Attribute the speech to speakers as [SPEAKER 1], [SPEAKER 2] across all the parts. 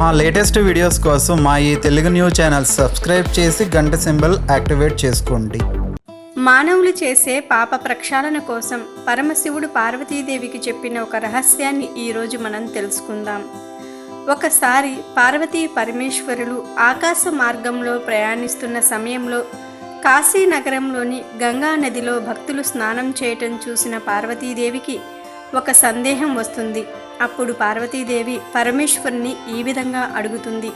[SPEAKER 1] మా latest videos కోసం మా ఈ తెలుగు న్యూస్ ఛానల్ సబ్స్క్రైబ్ చేసి గంట సింబల్ యాక్టివేట్ చేసుకోండి.
[SPEAKER 2] మానవులు చేసే పాప ప్రక్షాళన కోసం పరమశివుడు పార్వతీదేవికి చెప్పిన ఒక రహస్యాన్ని ఈరోజు మనం తెలుసుకుందాం. ఒకసారి పార్వతీ పరమేశ్వరులు ఆకాశ మార్గంలో ప్రయాణిస్తున్న సమయంలో కాశీ నగరంలోని గంగా నదిలో భక్తులు స్నానం చేయటం చూసిన పార్వతీదేవికి ఒక సందేహం వస్తుంది. అప్పుడు పార్వతీదేవి పరమేశ్వరుని ఈ విధంగా అడుగుతుంది.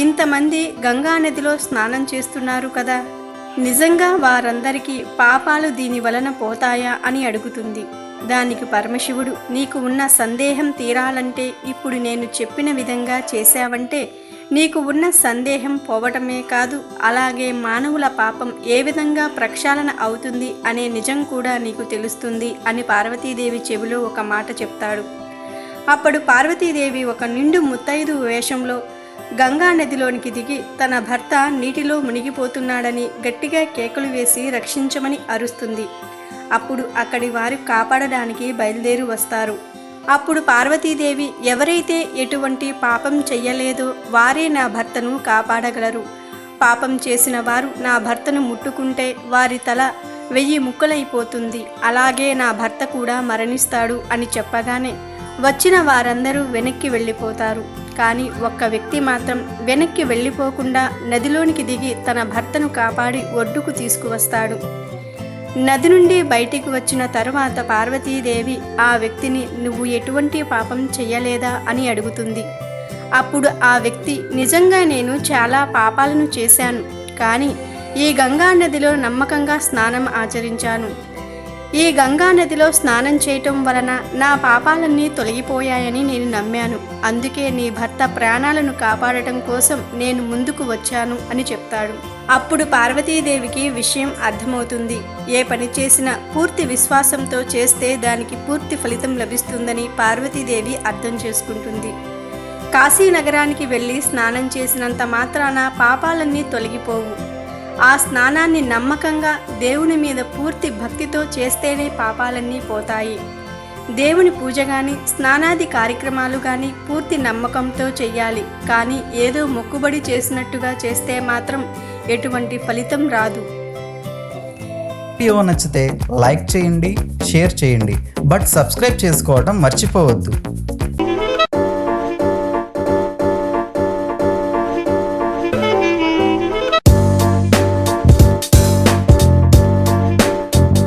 [SPEAKER 2] ఇంతమంది గంగా నదిలో స్నానం చేస్తున్నారు కదా. నిజంగా వారందరికీ పాపాలు దీని వలన పోతాయా అని అడుగుతుంది. దానికి పరమశివుడు నీకు ఉన్న సందేహం తీరాలంటే ఇప్పుడు నేను చెప్పిన విధంగా చేశావంటే నీకు ఉన్న సందేహం పోవటమే కాదు అలాగే మానవుల పాపం ఏ విధంగా ప్రక్షాళన అవుతుంది అనే నిజం కూడా నీకు తెలుస్తుంది అని పార్వతీదేవి చెవిలో ఒక మాట చెప్తాడు. అప్పుడు పార్వతీదేవి ఒక నిండు ముత్తైదు వేషంలో గంగా నదిలోనికి దిగి తన భర్త నీటిలో మునిగిపోతున్నాడని గట్టిగా కేకలు వేసి రక్షించమని అరుస్తుంది. అప్పుడు అక్కడి వారు కాపాడడానికి బయలుదేరి వస్తారు. అప్పుడు పార్వతీదేవి ఎవరైతే ఎటువంటి పాపం చెయ్యలేదో వారే నా భర్తను కాపాడగలరు. పాపం చేసిన వారు నా భర్తను ముట్టుకుంటే వారి తల వెయ్యి ముక్కలైపోతుంది. అలాగే నా భర్త కూడా మరణిస్తాడు అని చెప్పగానే వచ్చిన వారందరూ వెనక్కి వెళ్ళిపోతారు. కానీ ఒక్క వ్యక్తి మాత్రం వెనక్కి వెళ్ళిపోకుండా నదిలోనికి దిగి తన భర్తను కాపాడి ఒడ్డుకు తీసుకువస్తాడు. నది నుండి బయటికి వచ్చిన తరువాత పార్వతీదేవి ఆ వ్యక్తిని నువ్వు ఎటువంటి పాపం చెయ్యలేదా? అని అడుగుతుంది. అప్పుడు ఆ వ్యక్తి నిజంగా నేను చాలా పాపాలను చేశాను కానీ ఈ గంగా నదిలో నమ్మకంగా స్నానం ఆచరించాను. ఈ గంగా నదిలో స్నానం చేయటం వలన నా పాపాలన్నీ తొలగిపోయాయని నేను నమ్మాను. అందుకే నీ భర్త ప్రాణాలను కాపాడటం కోసం నేను ముందుకు వచ్చాను అని చెప్తాడు. అప్పుడు పార్వతీదేవికి విషయం అర్థమవుతుంది. ఏ పని చేసినా పూర్తి విశ్వాసంతో చేస్తే దానికి పూర్తి ఫలితం లభిస్తుందని పార్వతీదేవి అర్థం చేసుకుంటుంది. కాశీ నగరానికి వెళ్ళి స్నానం చేసినంత మాత్రాన పాపాలన్నీ తొలగిపోవు. ఆ స్నానాన్ని నమ్మకంగా దేవుని మీద పూర్తి భక్తితో చేస్తేనే పాపాలన్నీ పోతాయి. దేవుని పూజ కానీ స్నానాది కార్యక్రమాలు కానీ పూర్తి నమ్మకంతో చెయ్యాలి. కానీ ఏదో మొక్కుబడి చేసినట్టుగా చేస్తే మాత్రం ఎటువంటి ఫలితం రాదు.
[SPEAKER 1] వీడియో నచ్చితే లైక్ చేయండి షేర్ చేయండి. బట్ సబ్స్క్రైబ్ చేసుకోవడం మర్చిపోవద్దు.